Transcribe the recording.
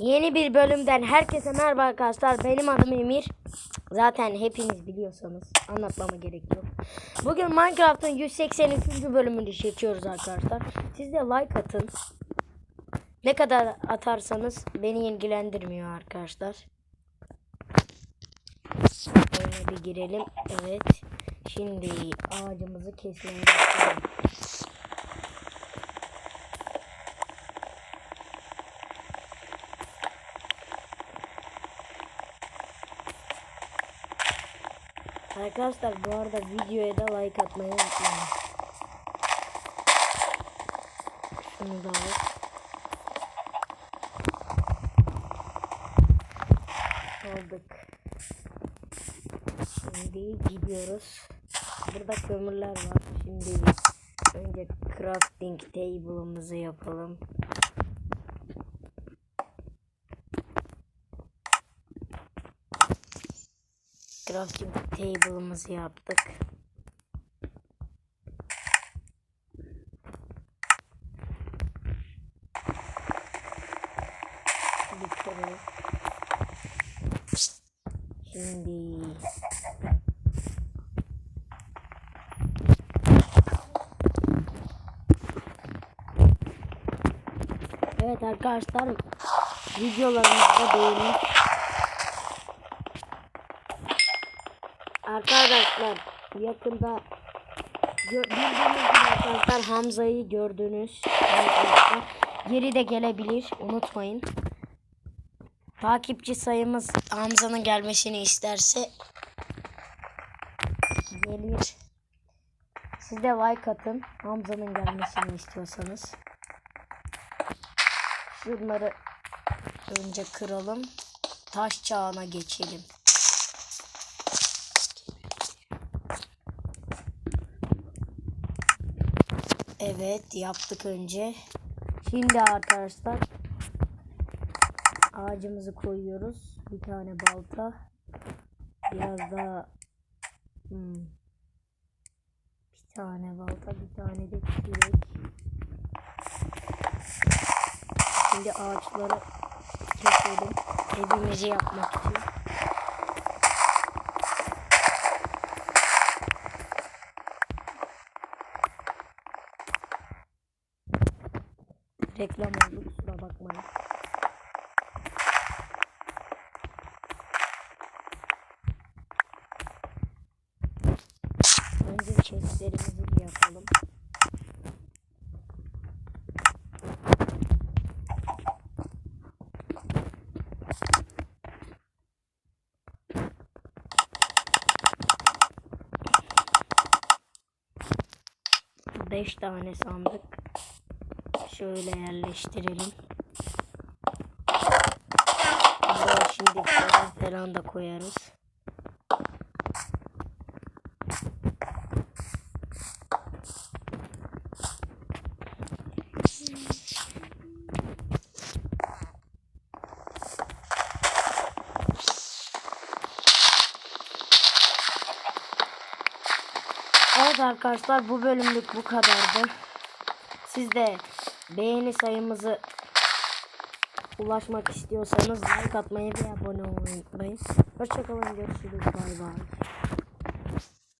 Yeni bir bölümden herkese merhaba arkadaşlar. Benim adım Emir. Zaten hepiniz biliyorsanız anlatmama gerek yok. Bugün Minecraft'ın 183. bölümünü çekiyoruz arkadaşlar. Siz de like atın. Ne kadar atarsanız beni ilgilendirmiyor arkadaşlar. Böyle bir girelim. Evet. Şimdi ağacımızı kesmeye başlayalım. Arkadaşlar bu arada videoya da like atmayı unutmayın. Şunu da al. Aldık. Şimdi gidiyoruz. Burada kömürler var. Şimdi önce crafting table'ımızı yapalım. Crafting table'ımızı yaptık. Şimdi Evet arkadaşlar videolarımızda beğenin. Arkadaşlar yakında bildiğiniz arkadaşlar Hamza'yı gördünüz. Arkadaşlar geri de gelebilir unutmayın. Takipçi sayımız Hamza'nın gelmesini isterse gelir. Siz de like atın Hamza'nın gelmesini istiyorsanız. Şunları önce kıralım. Taş çağına geçelim. Evet yaptık önce. Şimdi arkadaşlar ağacımızı koyuyoruz. Bir tane balta. Biraz daha hmm, bir tane balta, bir tane de kürek. Şimdi ağaçları keselim. Evimizi yapmak için. Reklam oldu kusura bakmayın. Önce chestlerimizi bir yapalım. Beş tane sandık. Şöyle yerleştirelim. Buraya şimdi falan falan da koyarız. Evet arkadaşlar bu bölümlük bu kadardı. Siz de beğeni sayımızı ulaşmak istiyorsanız like atmayı ve abone olmayı unutmayın. Hoşçakalın görüşürüz bay bay.